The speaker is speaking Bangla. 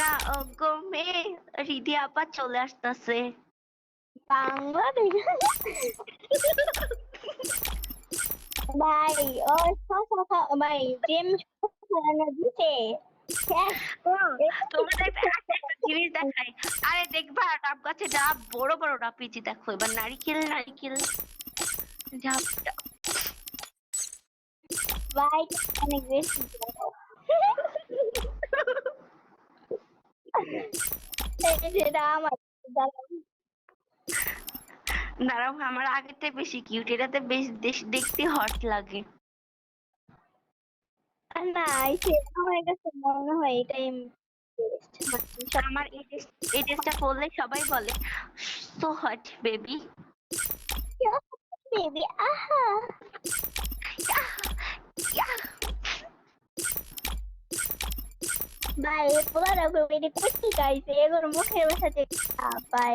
না ও গো মে রিদি আপা চলে আসতেছে। বাংলাদেশ। ভাই ও শশা ভাই তোমাদের একটা একটা জিনিস দেখাই। আরে দেখবা ডাব গাছে ডাব বড় বড় ডাব দেখো এবার নারিকেল নারিকেল। ভাই অনেক বেশি সেটা আমার দাঁড়াও আমার আগেরটা বেশি কিউট এটাতে বেশ দেখতে হট লাগে। না আমার কাছে মনে হয় এটাই আমার এই ড্রেসটা পরলে সবাই বলে সো হট বেবি বেবি আহা। Bye. Fulano, eu vou ver depois, guys. Eu não vou querer você ter que estar. Bye.